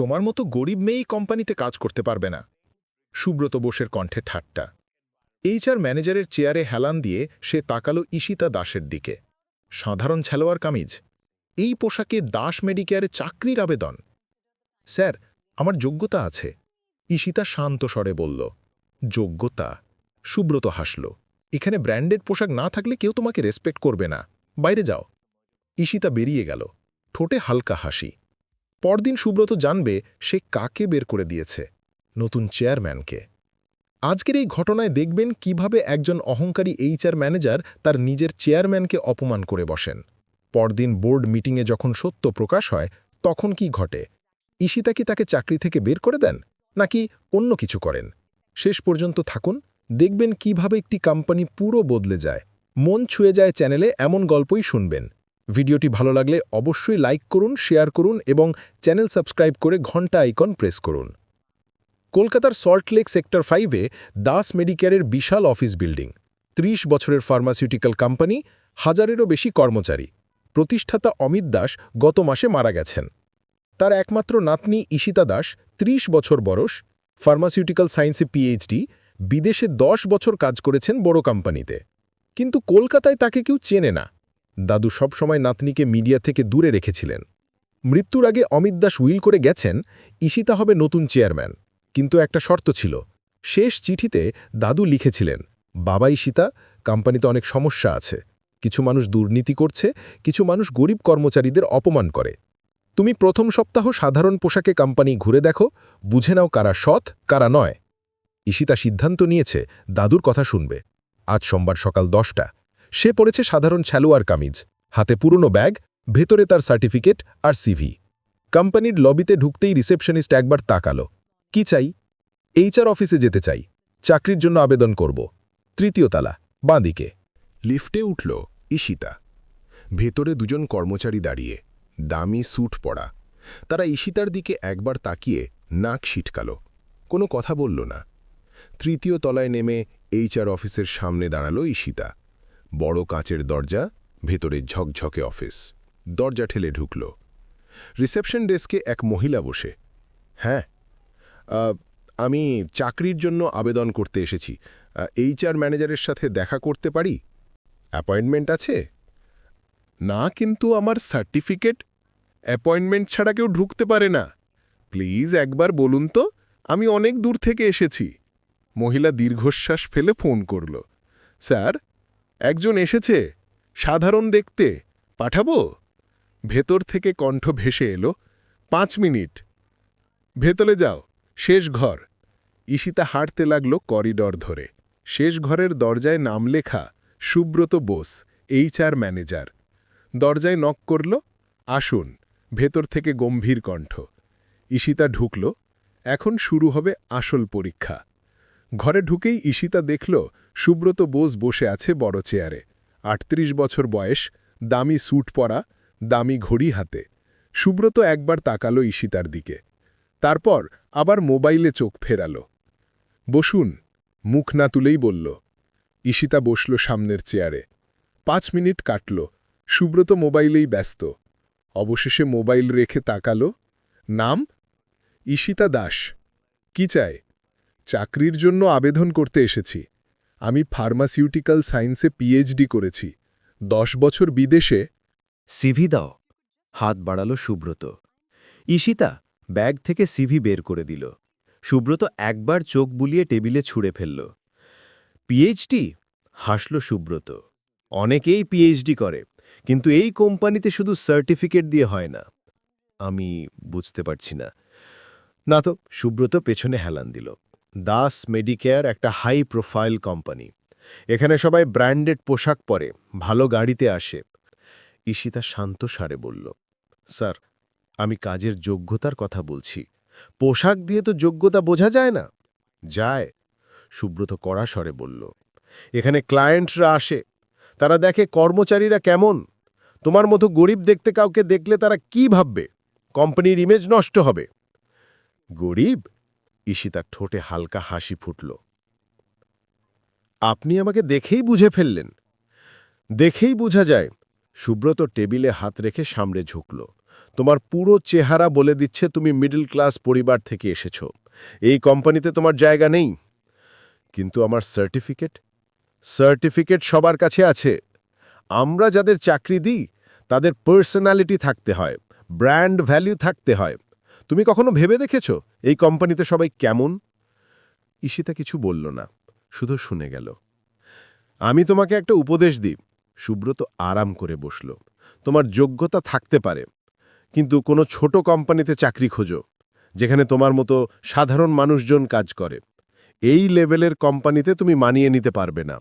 তোমার মতো গরিব মেয়েই কোম্পানিতে কাজ করতে পারবে না। সুব্রত বোসের কণ্ঠে ঠাট্টা। এইচআর ম্যানেজারের চেয়ারে হেলান দিয়ে সে তাকালো ঈশিতা দাসের দিকে। সাধারণ ছেলোয়ার কামিজ। এই পোশাকে দাস মেডিকেয়ারে চাকরির আবেদন। স্যার, আমার যোগ্যতা আছে। ঈশিতা শান্ত স্বরে বলল, যোগ্যতা? সুব্রত হাসল, এখানে ব্র্যান্ডেড পোশাক না থাকলে কেউ তোমাকে রেসপেক্ট করবে না। বাইরে যাও। ঈশিতা বেরিয়ে গেল। ঠোঁটে হালকা হাসি। পরদিন সুব্রত জানবে সে কাকে বের করে দিয়েছে, নতুন চেয়ারম্যানকে। আজকের এই ঘটনায় দেখবেন কীভাবে একজন অহংকারী এইচআর ম্যানেজার তার নিজের চেয়ারম্যানকে অপমান করে বসেন। পরদিন বোর্ড মিটিংয়ে যখন সত্য প্রকাশ হয়, তখন কি ঘটে? ঈশিতা কি তাকে চাকরি থেকে বের করে দেন, নাকি অন্য কিছু করেন? শেষ পর্যন্ত থাকুন, দেখবেন কীভাবে একটি কোম্পানি পুরো বদলে যায়। মন ছুঁয়ে যায় চ্যানেলে এমন গল্পই শুনবেন। ভিডিওটি ভালো লাগলে অবশ্যই লাইক করুন, শেয়ার করুন এবং চ্যানেল সাবস্ক্রাইব করে ঘণ্টা আইকন প্রেস করুন। কলকাতার সল্টলেক সেক্টর ফাইভে দাস মেডিকেয়ারের বিশাল অফিস বিল্ডিং ৩০ বছরের ফার্মাসিউটিক্যাল কোম্পানি, হাজারেরও বেশি কর্মচারী। প্রতিষ্ঠাতা অমিত দাস গত মাসে মারা গেছেন। তার একমাত্র নাতনি ঈশিতা দাস ৩০ বছর বয়স, ফার্মাসিউটিক্যাল সায়েন্সে পিএইচডি, বিদেশে দশ বছর কাজ করেছেন বড় কোম্পানিতে। কিন্তু কলকাতায় তাকে কেউ চেনে না। দাদু সবসময় নাতনিকে মিডিয়া থেকে দূরে রেখেছিলেন। মৃত্যুর আগে অমিত দাস উইল করে গেছেন, ঈশিতা হবে নতুন চেয়ারম্যান। কিন্তু একটা শর্ত ছিল, শেষ চিঠিতে দাদু লিখেছিলেন, বাবা ঈশিতা, কোম্পানিতে অনেক সমস্যা আছে। কিছু মানুষ দুর্নীতি করছে, কিছু মানুষ গরিব কর্মচারীদের অপমান করে। তুমি প্রথম সপ্তাহ সাধারণ পোশাকে কোম্পানি ঘুরে দেখো, বুঝে নাও কারা সৎ, কারা নয়। ঈশিতা সিদ্ধান্ত নিয়েছে, দাদুর কথা শুনবে। আজ সোমবার সকাল দশটা। সে পড়েছে সাধারণ ছ্যালোয়ার কামিজ, হাতে পুরনো ব্যাগ, ভেতরে তার সার্টিফিকেট আর সিভি কোম্পানির লবিতে ঢুকতেই রিসেপশনিস্ট একবার তাকালো। কি চাই? এইচআর অফিসে যেতে চাই। চাকরির জন্য আবেদন করব। তৃতীয় তালা, বাঁদিকে। লিফটে উঠল ঈশিতা। ভেতরে দুজন কর্মচারী দাঁড়িয়ে, দামি স্যুট পরা। তারা ঈশিতার দিকে একবার তাকিয়ে নাক ছিটকাল। কোনো কথা বলল না। তৃতীয় তলায় নেমে এইচআর অফিসের সামনে দাঁড়াল ঈশিতা। বড় কাঁচের দরজা, ভেতরে ঝকঝকে অফিস। দরজা ঠেলে ঢুকল। রিসেপশন ডেস্কে এক মহিলা বসে। হ্যাঁ আমি চাকরির জন্য আবেদন করতে এসেছি। এইচআর ম্যানেজারের সাথে দেখা করতে পারি? অ্যাপয়েন্টমেন্ট আছে? না, কিন্তু আমার সার্টিফিকেট অ্যাপয়েন্টমেন্ট ছাড়া কেউ ঢুকতে পারে না। প্লিজ একবার বলুন তো, আমি অনেক দূর থেকে এসেছি। মহিলা দীর্ঘশ্বাস ফেলে ফোন করল। স্যার একজন এসেছে, সাধারণ দেখতে, পাঠাবো? ভেতর থেকে কণ্ঠ ভেসে এলো, পাঁচ মিনিট। ভেতলে যাও, শেষ ঘর। ঈশিতা হাঁটতে লাগল করিডর ধরে। শেষ ঘরের দরজায় নাম লেখা, সুব্রত বোস এইচআর ম্যানেজার। দরজায় নক করল, আসুন, ভেতর থেকে গম্ভীর কণ্ঠ। ঈশিতা ঢুকল, এখন শুরু হবে আসল পরীক্ষা। ঘরে ঢুকেই ঈশিতা দেখল সুব্রত বোস বসে আছে বড় চেয়ারে। আটত্রিশ বছর বয়স, দামি স্যুট পরা, দামি ঘড়ি হাতে। সুব্রত একবার তাকালো ঈশিতার দিকে। তারপর আবার মোবাইলে চোখ ফেরাল। বসুন, মুখ না তুলেই বলল। ঈশিতা বসল সামনের চেয়ারে। পাঁচ মিনিট কাটল। সুব্রত মোবাইলেই ব্যস্ত। অবশেষে মোবাইল রেখে তাকালো। নাম? ঈশিতা দাস। কি চায়? চাকরির জন্য আবেদন করতে এসেছি। আমি ফার্মাসিউটিক্যাল সায়েন্সে পিএইচডি করেছি। দশ বছর বিদেশে সিভি দাও। হাত বাড়ালো সুব্রত। ঈশিতা ব্যাগ থেকে সিভি বের করে দিল। সুব্রত একবার চোখ বুলিয়ে টেবিলে ছুঁড়ে ফেলল। পিএইচডি হাসল সুব্রত। অনেকেই পিএইচডি করে, কিন্তু এই কোম্পানিতে শুধু সার্টিফিকেট দিয়ে হয় না। আমি বুঝতে পারছি না। না তো, সুব্রত পেছনে হেলান দিল। দাস মেডিকেয়ার একটা হাই প্রোফাইল কোম্পানি। এখানে সবাই ব্র্যান্ডেড পোশাক পরে, ভালো গাড়িতে আসে। ঈশিতা শান্ত সারে বলল, স্যার, আমি কাজের যোগ্যতার কথা বলছি। পোশাক দিয়ে তো যোগ্যতা বোঝা যায় না? যায়, সুব্রত কড়া স্বরে বলল। এখানে ক্লায়েন্টরা আসে। তারা দেখে কর্মচারীরা কেমন। তোমার মতো গরিব দেখতে কাউকে দেখলে তারা কি ভাববে? কোম্পানির ইমেজ নষ্ট হবে। গরিব? ঈশিতার ঠোঁটে হালকা হাসি ফুটল। আপনি আমাকে দেখেই বুঝে ফেললেন। দেখেই বোঝা যায়, সুব্রত টেবিলে হাত রেখে সামনে ঝুঁকল। তোমার পুরো চেহারা বলে দিচ্ছে তুমি মিডল ক্লাস পরিবার থেকে এসেছ। এই কোম্পানিতে তোমার জায়গা নেই। কিন্তু আমার সার্টিফিকেট? সার্টিফিকেট সবার কাছে আছে। আমরা যাদের চাকরি দিই, তাদের পার্সোনালিটি থাকতে হয়, ব্র্যান্ড ভ্যালু থাকতে হয়। তুমি কখনো ভেবে দেখেছ এই কোম্পানিতে সবাই কেমন? ঈশিতা কিছু বলল না, শুধু শুনে গেল। আমি তোমাকে একটা উপদেশ দিই। সুব্রত আরাম করে বসল। তোমার যোগ্যতা থাকতে পারে, কিন্তু কোনো ছোট কোম্পানিতে চাকরি খোঁজো, যেখানে তোমার মতো সাধারণ মানুষজন কাজ করে। এই লেভেলের কোম্পানিতে তুমি মানিয়ে নিতে পারবে না।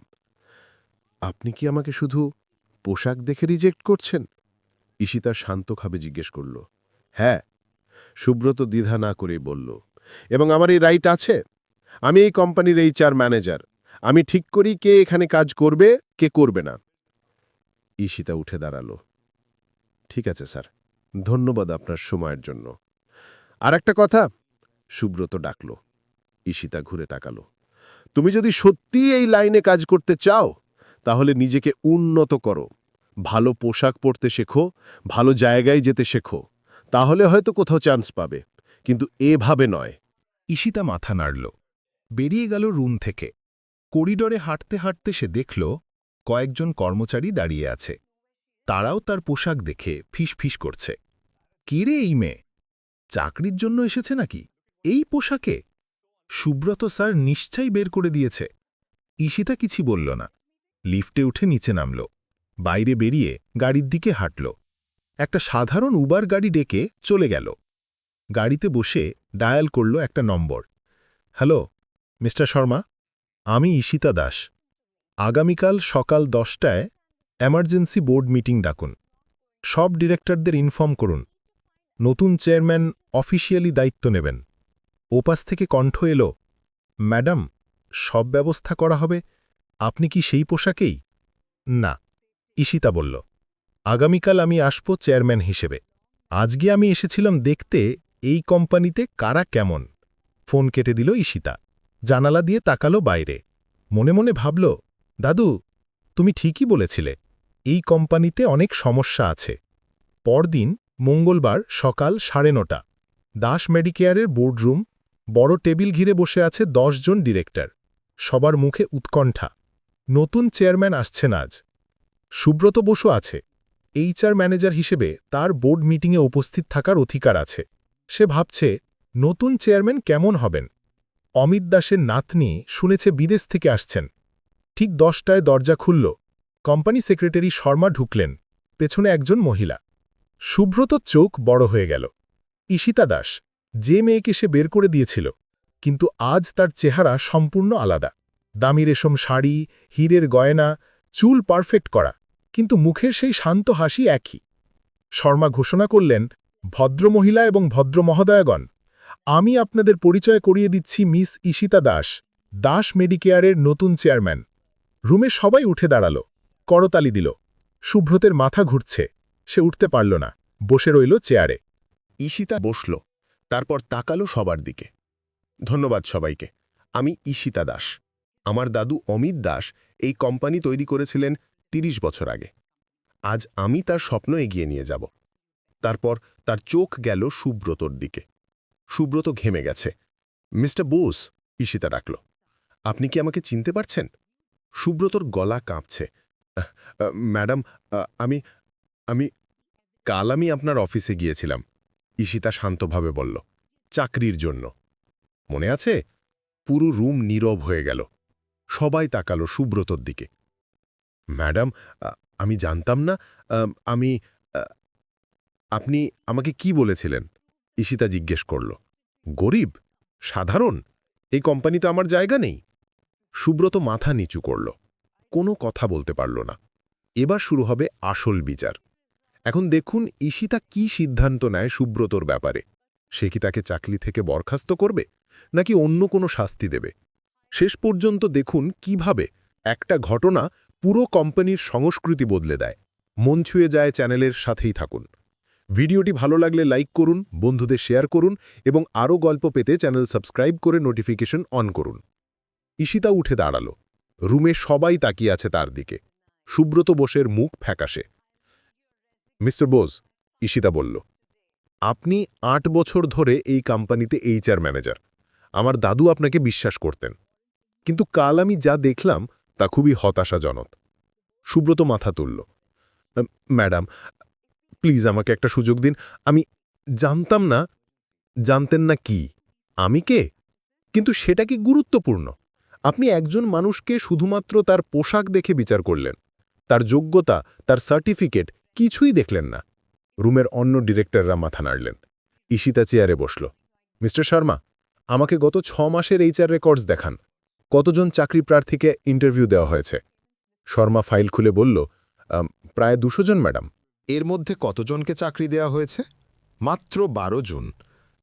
আপনি কি আমাকে শুধু পোশাক দেখে রিজেক্ট করছেন? ঈশিতা শান্তভাবে জিজ্ঞেস করল। হ্যাঁ সুব্রত দ্বিধা না করেই বলল, এবং আমার এই রাইট আছে? আমি এই কোম্পানির এইচআর ম্যানেজার। আমি ঠিক করি কে এখানে কাজ করবে, কে করবে না? ঈশিতা উঠে দাঁড়াল, ঠিক আছে, স্যার। ধন্যবাদ আপনার সময়ের জন্য। আর একটা কথা, সুব্রত ডাকল। ঈশিতা ঘুরে তাকালো, তুমি যদি সত্যি এই লাইনে কাজ করতে চাও, তাহলে নিজেকে উন্নত করো। ভালো পোশাক পরতে শেখো, ভালো জায়গায় যেতে শেখো। তাহলে হয়তো কোথাও চান্স পাবে। কিন্তু এভাবে নয়। ঈশিতা মাথা নাড়ল। বেরিয়ে গেল রুম থেকে। করিডরে হাঁটতে হাঁটতে সে দেখল, কয়েকজন কর্মচারী দাঁড়িয়ে আছে। তারাও তার পোশাক দেখে ফিসফিস করছে। কে রে এই মেয়ে? চাকরির জন্য এসেছে নাকি? এই পোশাকে? সুব্রত স্যার নিশ্চয়ই বের করে দিয়েছে। ঈশিতা কিছু বলল না। লিফটে উঠে নিচে নামল। বাইরে বেরিয়ে গাড়ির দিকে হাঁটল। একটা সাধারণ উবার গাড়ি ডেকে চলে গেল। গাড়িতে বসে ডায়াল করল একটা নম্বর। হ্যালো, মিস্টার শর্মা, আমি ঈশিতা দাস। আগামীকাল সকাল দশটায় এমার্জেন্সি বোর্ড মিটিং ডাকুন। সব ডিরেক্টরদের ইনফর্ম করুন। নতুন চেয়ারম্যান অফিসিয়ালি দায়িত্ব নেবেন। ওপাস থেকে কণ্ঠ এলো, ম্যাডাম, সব ব্যবস্থা করা হবে? আপনি কি সেই পোশাকেই? না, ঈশিতা বলল। আগামীকাল আমি আসব চেয়ারম্যান হিসেবে। আজকে আমি এসেছিলাম দেখতে এই কোম্পানিতে কারা কেমন। ফোন কেটে দিল ঈশিতা। জানালা দিয়ে তাকালো বাইরে। মনে মনে ভাবল, দাদু, তুমি ঠিকই বলেছিলে, এই কোম্পানিতে অনেক সমস্যা আছে। পরদিন, মঙ্গলবার সকাল সাড়ে নটা, দাস মেডিকেয়ারের বোর্ডরুম, বড় টেবিল ঘিরে বসে আছে জন ডিরেক্টর, সবার মুখে উৎকণ্ঠা। নতুন চেয়ারম্যান আসছেন আজ। সুব্রত বসু আছে। এইচআর ম্যানেজার হিসেবে তার বোর্ড মিটিংয়ে উপস্থিত থাকার অধিকার আছে। সে ভাবছে, নতুন চেয়ারম্যান কেমন হবেন? অমিত দাসের নাতনি শুনেছে বিদেশ থেকে আসছেন। ঠিক দশটায় দরজা খুলল। কোম্পানি সেক্রেটারি শর্মা ঢুকলেন। পেছনে একজন মহিলা। সুব্রত চোখ বড় হয়ে গেল। ঈশিতা দাস, যে মেয়েকে সে বের করে দিয়েছিল, কিন্তু আজ তার চেহারা সম্পূর্ণ আলাদা। দামি রেশম শাড়ি, হীরের গয়না, চুল পারফেক্ট করা। কিন্তু মুখের সেই শান্ত হাসি একই। শর্মা ঘোষণা করলেন, ভদ্রমহিলা এবং ভদ্র মহোদয়গণ আমি আপনাদের পরিচয় করিয়ে দিচ্ছি মিস ঈশিতা দাস দাস মেডিকেয়ারের নতুন চেয়ারম্যান। রুমে সবাই উঠে দাঁড়াল, করতালি দিল, শুভ্রতের মাথা ঘুরছে, সে উঠতে পারল না, বসে রইল চেয়ারে। ঈশিতা বসল, তারপর তাকালো সবার দিকে। ধন্যবাদ সবাইকে, আমি ঈশিতা দাস, আমার দাদু অমিত দাস এই কোম্পানি তৈরি করেছিলেন ৩০ বছর আগে। আজ আমি তার স্বপ্ন এগিয়ে নিয়ে যাব। তারপর তার চোখ গেল সুব্রতর দিকে। সুব্রত ঘেমে গেছে। মিস্টার বোস ঈশিতা ডাকল আপনি কি আমাকে চিনতে পারছেন? সুব্রতর গলা কাঁপছে। "আহ, আহ, ম্যাডাম আমি আমি কাল আমি আপনার অফিসে গিয়েছিলাম ঈশিতা শান্তভাবে বলল চাকরির জন্য। মনে আছে? পুরো রুম নীরব হয়ে গেল। সবাই তাকালো সুব্রতর দিকে। ম্যাডাম আমি জানতাম না আমি আপনি আমাকে কি বলেছিলেন? ঈশিতা জিজ্ঞেস করল। গরিব, সাধারণ, এই কোম্পানিতে আমার জায়গা নেই। সুব্রত মাথা নিচু করল। কোনো কথা বলতে পারল না। এবার শুরু হবে আসল বিচার। এখন দেখুন ঈশিতা কি সিদ্ধান্ত নেয় সুব্রতর ব্যাপারে। সে কি তাকে চাকরি থেকে বরখাস্ত করবে, নাকি অন্য কোনো শাস্তি দেবে? শেষ পর্যন্ত দেখুন কীভাবে একটা ঘটনা পুরো কোম্পানির সংস্কৃতি বদলে দেয়। মন ছুঁয়ে যায় চ্যানেলের সাথেই থাকুন। ভিডিওটি ভালো লাগলে লাইক করুন, বন্ধুদের শেয়ার করুন এবং আরও গল্প পেতে চ্যানেল সাবস্ক্রাইব করে নোটিফিকেশন অন করুন। ঈশিতা উঠে দাঁড়াল। রুমে সবাই তাকিয়ে আছে তার দিকে। সুব্রত বোসের মুখ ফ্যাকাশে। মিস্টার বোস, ঈশিতা বলল, আপনি আট বছর ধরে এই কোম্পানিতে এইচআর ম্যানেজার। আমার দাদু আপনাকে বিশ্বাস করতেন। কিন্তু কাল আমি যা দেখলাম তা খুবই হতাশাজনক। সুব্রত মাথা তুলল। ম্যাডাম, প্লিজ আমাকে একটা সুযোগ দিন। আমি জানতাম না, জানতেন না কি? আমি কে? কিন্তু সেটা কি গুরুত্বপূর্ণ? আপনি একজন মানুষকে শুধুমাত্র তার পোশাক দেখে বিচার করলেন। তার যোগ্যতা, তার সার্টিফিকেট কিছুই দেখলেন না। রুমের অন্য ডিরেক্টররা মাথা নাড়লেন। ঈশিতা চেয়ারে বসল। মিস্টার শর্মা, আমাকে গত ছ মাসের এইচআর রেকর্ডস দেখান। কতজন চাকরি প্রার্থীকে ইন্টারভিউ দেওয়া হয়েছে? শর্মা ফাইল খুলে বলল প্রায় দুশো জন, ম্যাডাম। এর মধ্যে কতজনকে চাকরি দেওয়া হয়েছে? মাত্র বারো জন।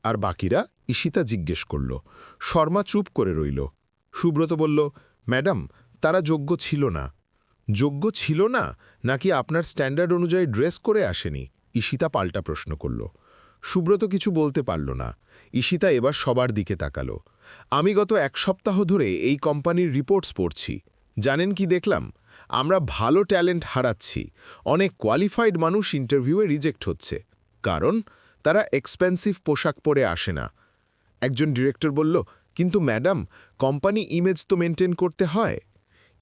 আর বাকিরা ঈশিতা জিজ্ঞেস করল। শর্মা চুপ করে রইল। সুব্রত বলল, ম্যাডাম, তারা যোগ্য ছিল না। যোগ্য ছিল না? নাকি আপনার স্ট্যান্ডার্ড অনুযায়ী ড্রেস করে আসেনি? ঈশিতা পাল্টা প্রশ্ন করল। সুব্রত কিছু বলতে পারল না। ঈশিতা এবার সবার দিকে তাকালো। আমি গত এক সপ্তাহ ধরে এই কোম্পানির রিপোর্টস পড়ছি। জানেন কি দেখলাম? আমরা ভালো ট্যালেন্ট হারাচ্ছি। অনেক কোয়ালিফাইড মানুষ ইন্টারভিউয়ে রিজেক্ট হচ্ছে। কারণ তারা এক্সপেন্সিভ পোশাক পরে আসে না। একজন ডিরেক্টর বলল, কিন্তু ম্যাডাম, কোম্পানি ইমেজ তো মেনটেন করতে হয়।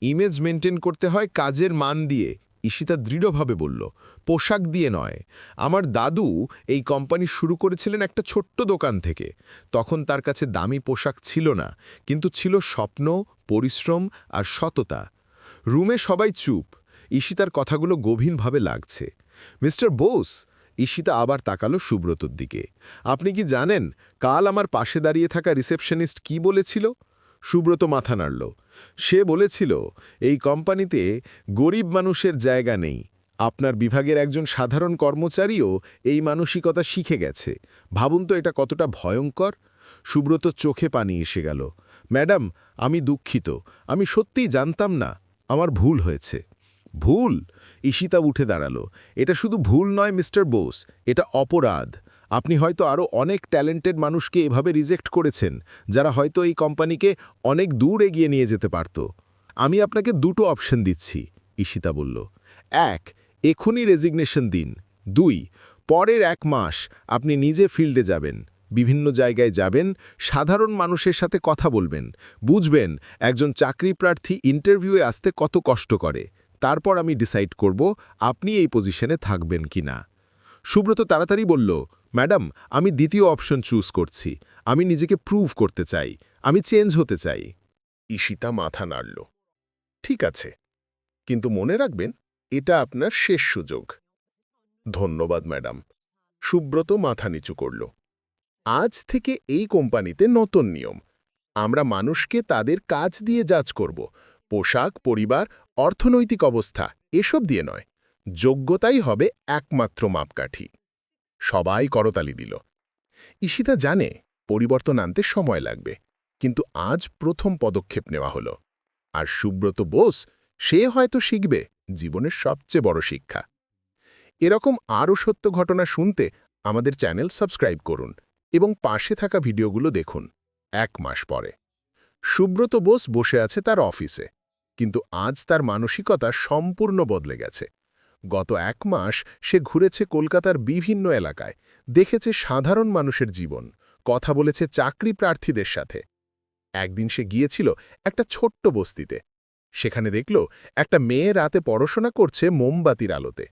ইমেজ মেনটেন করতে হয় কাজের মান দিয়ে। ঈশিতা দৃঢ়ভাবে বলল, পোশাক দিয়ে নয়। আমার দাদু এই কোম্পানি শুরু করেছিলেন একটা ছোট্ট দোকান থেকে। তখন তার কাছে দামি পোশাক ছিল না, কিন্তু ছিল স্বপ্ন, পরিশ্রম আর সততা। রুমে সবাই চুপ। ঈশিতার কথাগুলো গভীরভাবে লাগছে। মিস্টার বোস! ঈশিতা আবার তাকালো সুব্রতর দিকে। আপনি কি জানেন, কাল আমার পাশে দাঁড়িয়ে থাকা রিসেপশনিস্ট কি বলেছিল? সুব্রত মাথা নাড়ল। সে বলেছিল, এই কোম্পানিতে গরিব মানুষের জায়গা নেই। আপনার বিভাগের একজন সাধারণ কর্মচারীও এই মানসিকতা শিখে গেছে। ভাবুন তো এটা কতটা ভয়ঙ্কর। সুব্রত চোখে পানি এসে গেল। ম্যাডাম, আমি দুঃখিত। আমি সত্যিই জানতাম না। আমার ভুল হয়েছে। ভুল? ঈশিতা উঠে দাঁড়াল। এটা শুধু ভুল নয়, মিস্টার বোস। এটা অপরাধ। আপনি হয়তো আরও অনেক ট্যালেন্টেড মানুষকে এভাবে রিজেক্ট করেছেন, যারা হয়তো এই কোম্পানিকে অনেক দূর এগিয়ে নিয়ে যেতে পারত। আমি আপনাকে দুটো অপশন দিচ্ছি, ঈশিতা বলল। এক, এখনই রেজিগনেশন দিন। দুই, পরের এক মাস আপনি নিজে ফিল্ডে যাবেন, বিভিন্ন জায়গায় যাবেন, সাধারণ মানুষের সাথে কথা বলবেন, বুঝবেন একজন চাকরি প্রার্থী ইন্টারভিউয়ে আসতে কত কষ্ট করে। তারপর আমি ডিসাইড করব আপনি এই পজিশনে থাকবেন কি না সুব্রত তাড়াতাড়ি বলল ম্যাডাম, আমি দ্বিতীয় অপশন চুজ করছি। আমি নিজেকে প্রুভ করতে চাই। আমি চেঞ্জ হতে চাই। ঈশিতা মাথা নাড়ল। ঠিক আছে। কিন্তু মনে রাখবেন, এটা আপনার শেষ সুযোগ। ধন্যবাদ, ম্যাডাম। সুব্রত মাথা নিচু করল। আজ থেকে এই কোম্পানিতে নতুন নিয়ম। আমরা মানুষকে তাদের কাজ দিয়ে যাচ করব। পোশাক, পরিবার, অর্থনৈতিক অবস্থা, এসব দিয়ে নয়। যোগ্যতাই হবে একমাত্র মাপকাঠি। সবাই করতালি দিল। ঈশিতা জানে পরিবর্তন আনতে সময় লাগবে, কিন্তু আজ প্রথম পদক্ষেপ নেওয়া হলো। আর সুব্রত বোস, সে হয়তো শিখবে জীবনের সবচেয়ে বড় শিক্ষা। এরকম আরও সত্য ঘটনা শুনতে আমাদের চ্যানেল সাবস্ক্রাইব করুন এবং পাশে থাকা ভিডিওগুলো দেখুন এক মাস পরে। সুব্রত বোস বসে আছে তার অফিসে, কিন্তু আজ তার মানসিকতা সম্পূর্ণ বদলে গেছে। গত এক মাস সে ঘুরেছে কলকাতার বিভিন্ন এলাকায়, দেখেছে সাধারণ মানুষের জীবন, কথা বলেছে চাকরি প্রার্থীদের সাথে। একদিন সে গিয়েছিল একটা ছোট্ট বস্তিতে, সেখানে দেখল একটা মেয়ে রাতে পড়াশোনা করছে মোমবাতির আলোতে।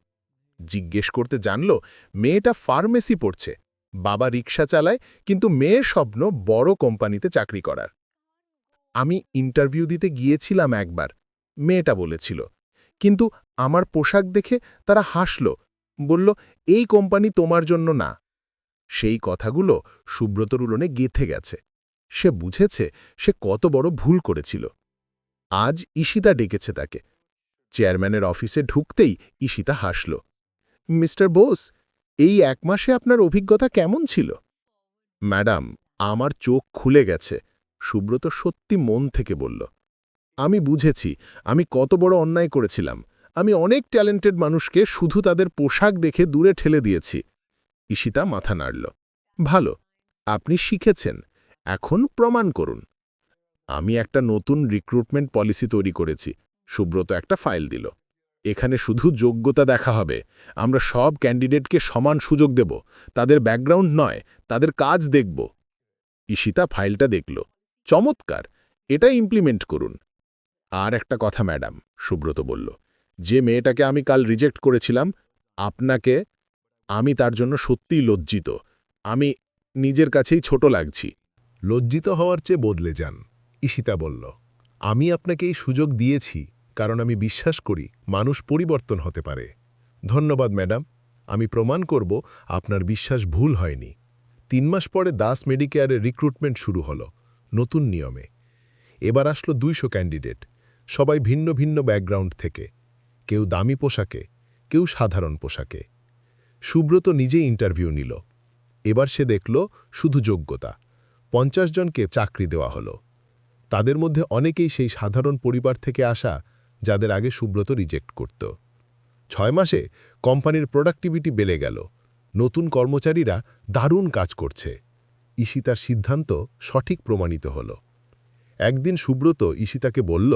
জিজ্ঞেস করতে জানল, মেয়েটা ফার্মেসি পড়ছে, বাবা রিক্সা চালায়, কিন্তু মেয়ের স্বপ্ন বড় কোম্পানিতে চাকরি করার। আমি ইন্টারভিউ দিতে গিয়েছিলাম একবার, মেয়েটা বলেছিল। কিন্তু আমার পোশাক দেখে তারা হাসল, বলল, এই কোম্পানি তোমার জন্য না। সেই কথাগুলো সুব্রতর উলনে গেথে গেছে। সে বুঝেছে সে কত বড় ভুল করেছিল। আজ ঈশিতা ডেকেছে তাকে। চেয়ারম্যানের অফিসে ঢুকতেই ঈশিতা হাসল, মিস্টার বোস, এই এক মাসে আপনার অভিজ্ঞতা কেমন ছিল? ম্যাডাম, আমার চোখ খুলে গেছে, সুব্রত সত্যি মন থেকে বলল। আমি বুঝেছি, আমি কত বড় অন্যায় করেছিলাম। আমি অনেক ট্যালেন্টেড মানুষকে শুধু তাদের পোশাক দেখে দূরে ঠেলে দিয়েছি। ঈশিতা মাথা নাড়ল। ভালো, আপনি শিখেছেন। এখন প্রমাণ করুন। আমি একটা নতুন রিক্রুটমেন্ট পলিসি তৈরি করেছি। সুব্রত একটা ফাইল দিল। এখানে শুধু যোগ্যতা দেখা হবে। আমরা সব ক্যান্ডিডেটকে সমান সুযোগ দেব। তাদের ব্যাকগ্রাউন্ড নয়, তাদের কাজ দেখব। ঈশিতা ফাইলটা দেখল। চমৎকার! এটা ইমপ্লিমেন্ট করুন। আর একটা কথা, ম্যাডাম, সুব্রত বলল, যে মেয়েটাকে আমি কাল রিজেক্ট করেছিলাম, আপনাকে আমি তার জন্য সত্যিই লজ্জিত। আমি নিজের কাছেই ছোট লাগছি। লজ্জিত হওয়ার চেয়ে বদলে যান, ঈশিতা বলল। আমি আপনাকে এই সুযোগ দিয়েছি, কারণ আমি বিশ্বাস করি মানুষ পরিবর্তন হতে পারে। ধন্যবাদ, ম্যাডাম, আমি প্রমাণ করব আপনার বিশ্বাস ভুল হয়নি। তিন মাস পরে দাস মেডিকেয়ারের রিক্রুটমেন্ট শুরু হলো, নতুন নিয়মে। এবার আসলো দুইশো ক্যান্ডিডেট সবাই ভিন্ন ভিন্ন ব্যাকগ্রাউন্ড থেকে। কেউ দামি পোশাকে, কেউ সাধারণ পোশাকে। সুব্রত নিজেই ইন্টারভিউ নিল। এবার সে দেখল শুধু যোগ্যতা। পঞ্চাশ জনকে চাকরি দেওয়া হলো। তাদের মধ্যে অনেকেই সেই সাধারণ পরিবার থেকে আসা যাদের আগে সুব্রত রিজেক্ট করত। ছয় মাসে কোম্পানির প্রোডাক্টিভিটি বেড়ে গেল। নতুন কর্মচারীরা দারুণ কাজ করছে। ঈশিতার সিদ্ধান্ত সঠিক প্রমাণিত হল। একদিন সুব্রত ঈশিতাকে বলল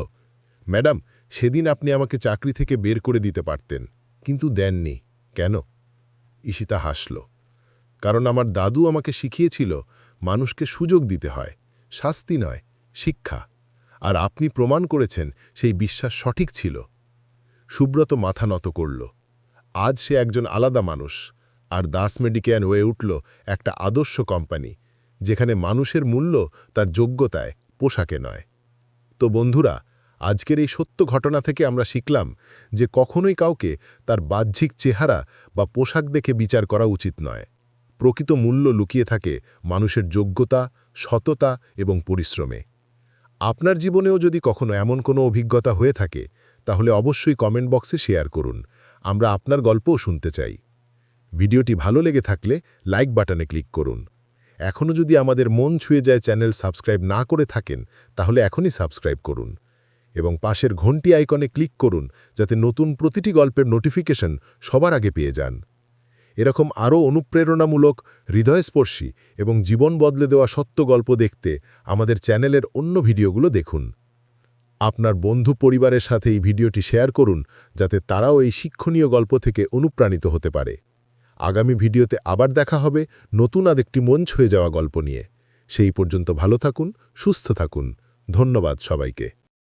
ম্যাডাম, সেদিন আপনি আমাকে চাকরি থেকে বের করে দিতে পারতেন, কিন্তু দেননি। কেন? ঈশিতা হাসল। কারণ আমার দাদু আমাকে শিখিয়েছিল, মানুষকে সুযোগ দিতে হয়, শাস্তি নয়, শিক্ষা। আর আপনি প্রমাণ করেছেন, সেই বিশ্বাস সঠিক ছিল। সুব্রত মাথা নত করল। আজ সে একজন আলাদা মানুষ, আর দাস মেডিকেয়ান হয়ে উঠল একটা আদর্শ কোম্পানি, যেখানে মানুষের মূল্য তার যোগ্যতায়, পোশাকে নয়। তো বন্ধুরা আজকের এই সত্য ঘটনা থেকে আমরা শিখলাম যে কখনোই কাউকে তার বাহ্যিক চেহারা বা পোশাক দেখে বিচার করা উচিত নয়। প্রকৃত মূল্য লুকিয়ে থাকে মানুষের যোগ্যতা, সততা এবং পরিশ্রমে। আপনার জীবনেও যদি কখনো এমন কোনো অভিজ্ঞতা হয়ে থাকে, তাহলে অবশ্যই কমেন্ট বক্সে শেয়ার করুন। আমরা আপনার গল্পও শুনতে চাই। ভিডিওটি ভালো লেগে থাকলে লাইক বাটনে ক্লিক করুন। এখনও যদি আমাদের মন ছুঁয়ে যায় চ্যানেল সাবস্ক্রাইব না করে থাকেন, তাহলে এখনই সাবস্ক্রাইব করুন। এবং পাশের ঘন্টি আইকনে ক্লিক করুন যাতে নতুন প্রতিটি গল্পের নোটিফিকেশন সবার আগে পেয়ে যান। এরকম আরও অনুপ্রেরণামূলক, হৃদয়স্পর্শী এবং জীবন বদলে দেওয়া সত্য গল্প দেখতে আমাদের চ্যানেলের অন্য ভিডিওগুলো দেখুন। আপনার বন্ধু পরিবারের সাথে এই ভিডিওটি শেয়ার করুন যাতে তারাও এই শিক্ষণীয় গল্প থেকে অনুপ্রাণিত হতে পারে। আগামী ভিডিওতে আবার দেখা হবে নতুন আর একটি মন ছুঁয়ে যাওয়া গল্প নিয়ে। সেই পর্যন্ত ভালো থাকুন, সুস্থ থাকুন। ধন্যবাদ সবাইকে।